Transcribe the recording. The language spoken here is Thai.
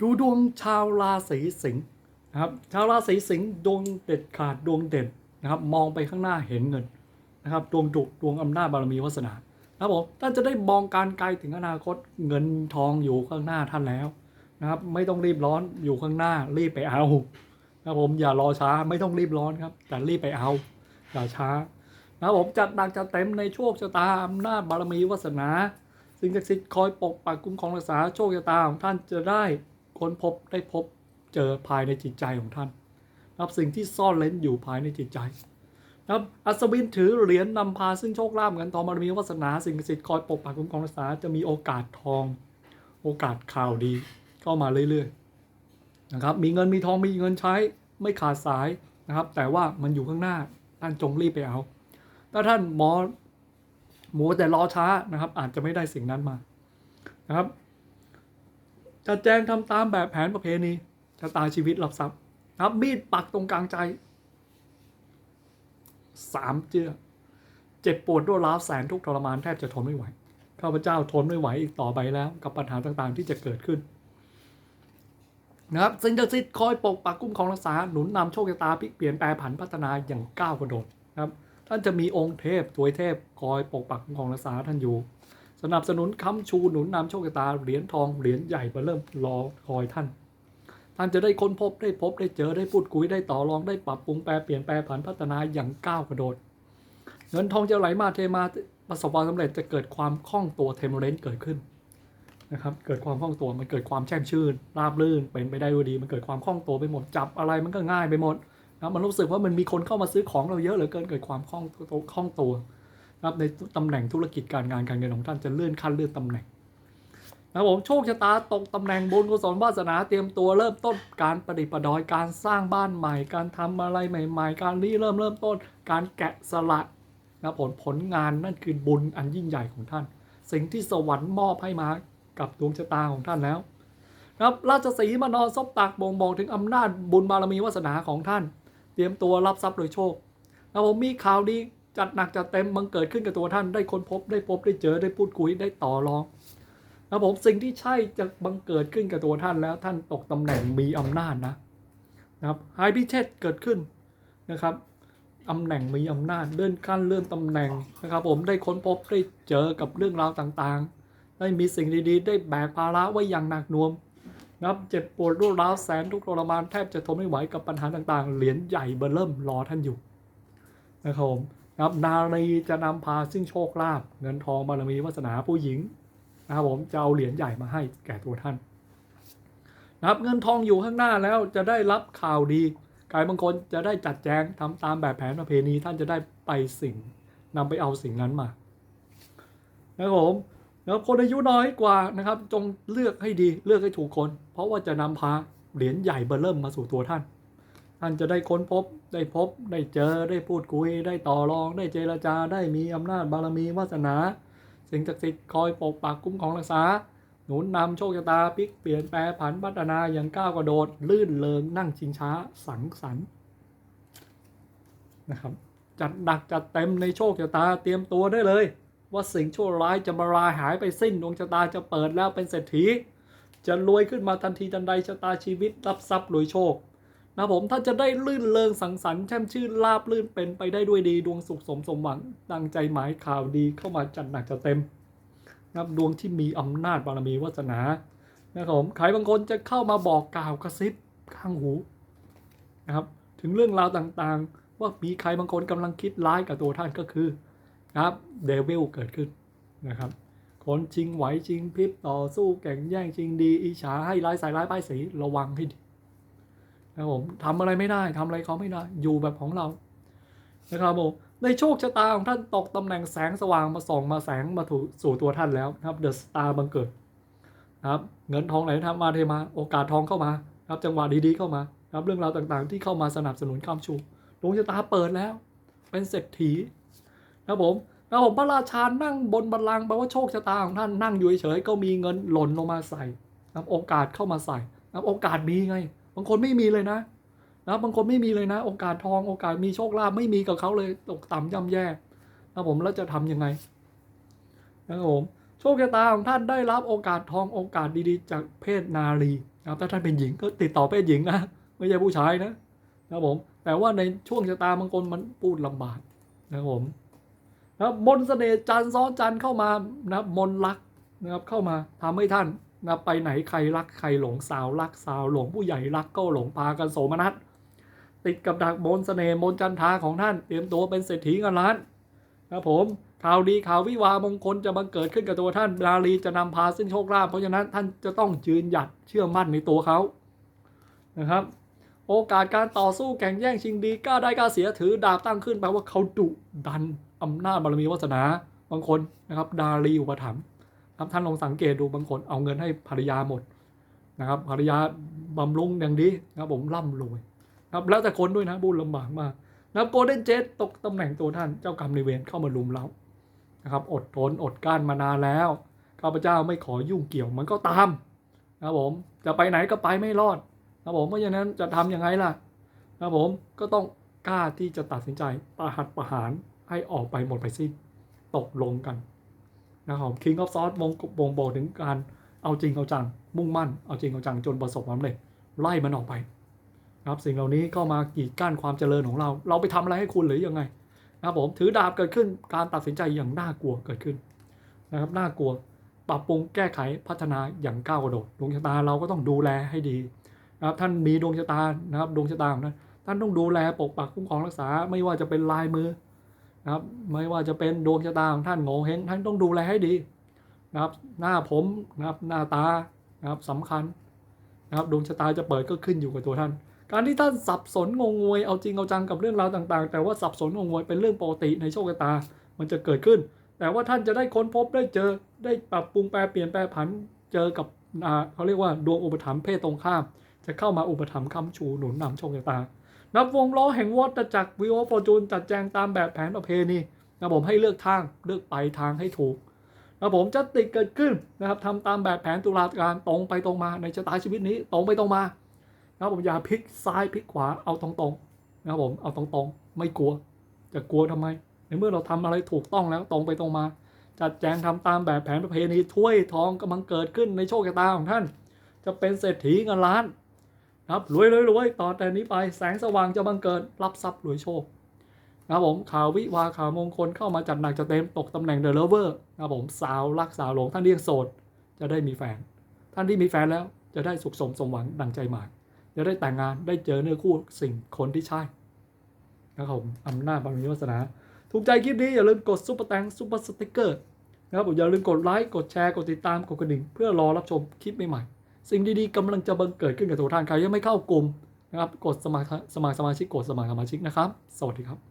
ดูดวงชาวราศีสิงห์นะครับชาวราศีสิงห์ดวงเด็ดขาดดวงเด่นนะครับ มองไปข้างหน้าเห็นเงินนะครับดวงดุดวงอำนาจบารมีวาสนานะครับผมท่านจะได้มองการไกลถึงอนาคตเงินทองอยู่ข้างหน้าท่านแล้วนะครับ ไม่ต้องรีบร้อนอยู่ข้างหน้ารีบไปเอานะครับผมอย่ารอช้าไม่ต้องรีบร้อนครับ แต่รีบไปเอาอย่าช้านะครับผมจัดหนักจัดเต็มในโชคชะตาอำนาจบารมีวาสนา สิ่งศักดิ์สิทธิ์คอยปกปักคุ้มครองรักษาโชคชะตาของท่านจะได้ ค้นพบได้พบเจอภายในจิตใจของท่านนะครับสิ่งที่ซ่อนเล้นอยู่ภายในจิตใจนะครับอัศวินถือเหรียญนำพาซึ่งโชคลาภเงินทองบารมีวาสนาสิ่งศักดิ์สิทธิ์คอยปกปักคุ้มครองรักษาจะมีโอกาสทอง โอกาสข่าวดีเข้ามาเรื่อยๆนะครับมีเงินมีทองมีเงินใช้ไม่ขาดสายนะครับ แต่ว่ามันอยู่ข้างหน้าท่านจงรีบไปเอาถ้าท่านหมอหมูแต่รอช้านะครับ อาจจะไม่ได้สิ่งนั้นมานะครับ จัดแจงทำตามแบบแผนประเพณีชะตาชีวิตรับทรัพย์นะครับมีดปักตรงกลางใจสามเจือเจ็บปวดรวดร้าวแสนทุกทรมานแทบจะทนไม่ไหวข้าพเจ้าทนไม่ไหวอีกต่อไปแล้ว กับปัญหาต่างๆ ที่จะเกิดขึ้น นะครับสิ่งศักดิ์สิทธิ์คอยปกปักคุ้มครองรักษาหนุนนำโชคชะตาพลิกเปลี่ยนแปลผันพัฒนาอย่างก้าวกระโดดนะครับท่านจะมีองค์เทพถวเทพคอยปกปักคุ้มครองรักษาท่านอยู่ สนับสนุนค้ำชูหนุนนำโชคชะตาเหรียญทองเหรียญใหญ่มาเริ่มรอคอยท่าน ท่านจะได้ค้นพบได้พบได้เจอได้พูดคุยได้ต่อรองได้ปรับปรุงแปลเปลี่ยนแปลผันพัฒนาอย่างก้าวกระโดด เงินทองจะไหลมาเทมาประสบความสำเร็จจะเกิดความคล่องตัวเทมเรนเกิดขึ้นนะครับเกิดความคล่องตัวมันเกิดความแช่มชื่นราบรื่นเป็นไปได้ดี มันเกิดความคล่องตัวไปหมดจับอะไรมันก็ง่ายไปหมดนะมันรู้สึกว่ามันมีคนเข้ามาซื้อของเราเยอะเหลือเกินเกิดความคล่องตัวคล่องตัว นะครับในตำแหน่งธุรกิจการงานการเงินของท่านจะเลื่อนขั้นเลื่อนตำแหน่งนะผมโชคชะตาตกตำแหน่งบุญกุศลวาสนาเตรียมตัวเริ่มต้นการประดิษฐ์ประดอยการสร้างบ้านใหม่ การทำอะไรใหม่ ๆ การรีเริ่มเริ่มต้น การแกะสลักนะผลผลงานนั่นคือบุญอันยิ่งใหญ่ของท่าน สิ่งที่สวรรค์มอบให้มากับดวงชะตาของท่านแล้วนะครับราชสีมานอนซบตักบ่งบอกถึงอำนาจบุญบารมีวาสนาของท่าน เตรียมตัวรับทรัพย์โดยโชคแล้วผมมีข่าวดี จัดหนักจัดเต็มบังเกิดขึ้นกับตัวท่านได้ค้นพบได้พบได้เจอได้พูดคุยได้ต่อรองแล้วผมสิ่งที่ใช่จะบังเกิดขึ้นกับตัวท่านแล้วท่านตกตำแหน่งมีอำนาจนะนะครับไฮพิเชษเกิดขึ้นนะครับตำแหน่งมีอำนาจเลื่อนขั้นเลื่อนตำแหน่งนะครับผมได้ค้นพบได้เจอกับเรื่องราวต่างๆ ได้มีสิ่งดีๆ ได้แบกภาระไว้อย่างหนักหน่วงนะครับเจ็บปวดรวดร้าวแสนทุกทรมานแทบจะทนไม่ไหวกับปัญหาต่างๆ เหรียญใหญ่เบอร์เริ่มรอท่านอยู่นะครับผม นะครับนารีจะนำพาซึ่งโชคลาภเงินทองบารมีวาสนาผู้หญิงนะครับผมจะเอาเหรียญใหญ่มาให้แก่ตัวท่านนะครับเงินทองอยู่ข้างหน้าแล้วจะได้รับข่าวดีกายบางคนจะได้จัดแจงทำตามแบบแผนประเพณีท่านจะได้ไปสิ่งนำไปเอาสิ่งนั้นมานะครับผมนะครับคนอายุน้อยกว่านะครับ จงเลือกให้ดีเลือกให้ถูกคน เพราะว่าจะนำพาเหรียญใหญ่เบอร์เริ่มมาสู่ตัวท่าน ท่านจะได้ค้นพบ ได้พบ ได้เจอ ได้พูดคุย ได้ต่อรอง ได้เจรจา ได้มีอำนาจบารมีวาสนา สิ่งศักดิ์สิทธิ์คอยปกปักคุ้มของรักษา หนุนนำโชคชะตาพลิกเปลี่ยนแปลผันพัฒนาอย่างก้าวกระโดด ลื่นเลิงนั่งชิงช้า สังสรรค์นะครับ จัดหนักจัดเต็มในโชคชะตาเตรียมตัวได้เลย ว่าสิ่งชั่วร้ายจะมาลายหายไปสิ้นดวงชะตาจะเปิดแล้วเป็นเศรษฐี จะรวยขึ้นมาทันทีทันใดชะตาชีวิตรับทรัพย์รวยโชค นะผมถ้าจะได้ลื่นเลิงสังสรรค์แช่มชื่นลาบลื่นเป็นไปได้ด้วยดีดวงสุขสมสมหวังตั้งใจหมายข่าวดีเข้ามาจัดหนักจัดเต็มนะครับดวงที่มีอำนาจบารมีวาสนานะครับผมใครบางคนจะเข้ามาบอกกล่าวกระซิบข้างหูนะครับถึงเรื่องราวต่างๆ ว่ามีใครบางคนกำลังคิดร้ายกับตัวท่านก็คือนะครับเดวิลเกิดขึ้นนะครับคนชิงไหวชิงพริบต่อสู้แข่งแย่งชิงดีอิจฉาให้ร้ายใส่ร้ายป้ายสีระวังให้ดี นะครับผมทำอะไรไม่ได้ทำอะไรเขาไม่ได้ อยู่แบบของเรานะครับผมในโชคชะตาของท่านตกตำแหน่งแสงสว่างมาส่องมาแสงมาถูสู่ตัวท่านแล้วนะครับเดอะสตาร์บังเกิดนะครับเงินทองไหลทำมาเทมาโอกาสทองเข้ามานะครับจังหวะดีๆเข้ามานะครับเรื่องราวต่างๆ ที่เข้ามาสนับสนุนคำชูดวงชะตาเปิดแล้ว เป็นเศรษฐีนะครับผมนะครับผมพระราชานั่งบนบัลลังก์แปลว่าโชคชะตาของท่านนั่งอยู่เฉยๆก็มีเงินหล่นลงมาใส่นะครับโอกาสเข้ามาใส่นะครับโอกาสมีไงางคนไม่มีเลยนะนะบางคนไม่มีเลยนะ โอกาสทองโอกาสมีโชคลาภไม่มีกับเขาเลยตกต่ำย่ำแย่นะผมแล้วจะทำยังไงนะครับผมโชคชะตาของท่านได้รับโอกาสทองโอกาสดีๆ จากเพศนารีนะครับถ้าท่านเป็นหญิงก็ติดต่อเพศหญิงนะไม่ใช่ผู้ชายนะนะครับผมแต่ว่าในช่วงชะตาบางคนมันพูดลำบากนะครับผมนะบมนต์เสน่ห์จันทร์ซ้อนจันทร์เข้ามานะบมนรักนะครับเข้ามาทำให้ท่าน นะไปไหนใครรักใครหลงสาวรักสาวหลงผู้ใหญ่รักก็หลงพากันโสมนัสติดกับดักมนต์เสน่ห์มนจันทาของท่านเตรียมตัวเป็นเศรษฐีเงินล้านนะผมข่าวดีข่าววิวามงคลจะบังเกิดขึ้นกับตัวท่านดารีจะนำพาซึ่งโชคลาภเพราะฉะนั้นท่านจะต้องยืนหยัดเชื่อมั่นในตัวเขานะครับ โอกาสการต่อสู้แข่งแย่งชิงดีกล้าได้กล้าเสียถือดาบตั้งขึ้นแปลว่าเขาดุดันอำนาจบารมีวาสนาบางคนนะครับดารีอุปถัมภ์ ครับท่านลองสังเกตดูบางคนเอาเงินให้ภรรยาหมดนะครับภรรยาบำรุงอย่างดีนะครับผมร่ำรวยครับแล้วแต่คนด้วยนะบุญลำบากมากนะครับโกลเด้นเจตตกตำแหน่งตัวท่านเจ้ากรรมในเวรเข้ามาลุมเรานะครับอดทนอดกลั้นมานานแล้วข้าพเจ้าไม่ขอยุ่งเกี่ยวมันก็ตามนะครับผมจะไปไหนก็ไปไม่รอดครับผมเพราะฉะนั้นจะทำยังไงล่ะครับผมก็ต้องกล้าที่จะตัดสินใจประหัตประหารให้ออกไปหมดไปสิ้นตกลงกัน นะครับ King of s o u t วงบ่งบอกถึงการเอาจริงเอาจัง มุ่งมั่นเอาจริงเอาจังจนประสบความสำเร็จไล่มันออกไปนะครับสิ่งเหล่านี้ก็มากีดกั้นความเจริญของเรา เราไปทำอะไรให้คุณหรือยังไงนะครับผมถือดาบเกิดขึ้นการตัดสินใจอย่างน่ากลัวเกิดขึ้นนะครับน่ากลัวปรับปรุงแก้ไขพัฒนาอย่างก้าวกระโดดดวงชะตาเราก็ต้องดูแลให้ดีนะครับท่านมีดวงชะตานะครับดวงชะตาของท่านท่านต้องดูแลปกปักคุ้มครองรักษาไม่ว่าจะเป็นลายมือ นะครับ ไม่ว่าจะเป็นดวงชะตาของท่านโงเฮงท่านต้องดูแลให้ดีนะครับ หน้าผมนะครับหน้าตานะครับสำคัญนะครับดวงชะตาจะเปิดก็ขึ้นอยู่กับตัวท่าน การที่ท่านสับสนงงงวยเอาจริงเอาจังกับเรื่องราวต่างๆ แต่ว่าสับสนงงงวยเป็นเรื่องปกติในโชคชะตา มันจะเกิดขึ้น แต่ว่าท่านจะได้ค้นพบได้เจอได้ปรับปรุงแปลเปลี่ยนแปลผันเจอกับเขาเรียกว่าดวงอุปถัมภ์เพศตรงข้าม จะเข้ามาอุปถัมภ์ค้ำชูหนุนนำโชคชะตา นับวงล้อแห่งวัฏจักรวิโอฟอร์จูนจัดแจงตามแบบแผนประเพณีนะผมให้เลือกทางเลือกไปทางให้ถูกนะผมจะติดเกิดขึ้นนะครับทำตามแบบแผนตุลาการตรงไปตรงมาในชะตาชีวิตนี้ตรงไปตรงมานะผมอย่าพลิกซ้ายพลิกขวาเอาตรงๆนะครับผมเอาตรงๆ ไม่กลัว จะกลัวทำไม ในเมื่อเราทำอะไรถูกต้องแล้วตรงไปตรงมา จัดแจงทำตามแบบแผนประเพณีถ้วยทองกำลังเกิดขึ้นในโชคชะตาของท่าน จะเป็นเศรษฐีเงินล้าน ครับรวยรวยรวยต่อแต่นี้ไปแสงสว่างจะบังเกิดรับทรัพย์รวยโชคนะครับผมข่าววิวาข่าวมงคลเข้ามาจัดหนักจะเต็มตกตำแหน่งเดอะเลเวอร์นะครับผมสาวรักสาวหลงท่านที่ยังโสด จะได้มีแฟน ท่านที่มีแฟนแล้วจะได้สุขสมสมหวังดังใจหมายจะได้แต่งงานได้เจอเนื้อคู่สิ่งคนที่ใช่นะครับผมอำนาจบารมีวาสนา ถูกใจคลิปนี้อย่าลืมกดซุปเปอร์แตงซุปเปอร์สติ๊กเกอร์นะครับผมอย่าลืมกดไลค์กดแชร์กดติดตามกดกระดิ่งเพื่อรอรับชมคลิปใหม่ๆ สิ่งดีๆกำลังจะบังเกิดขึ้นกับตัวท่านใครยังไม่เข้ากลุ่มนะครับกดสมัครสมัครสมาชิกกดสมัครสมาชิกนะครับ สวัสดีครับ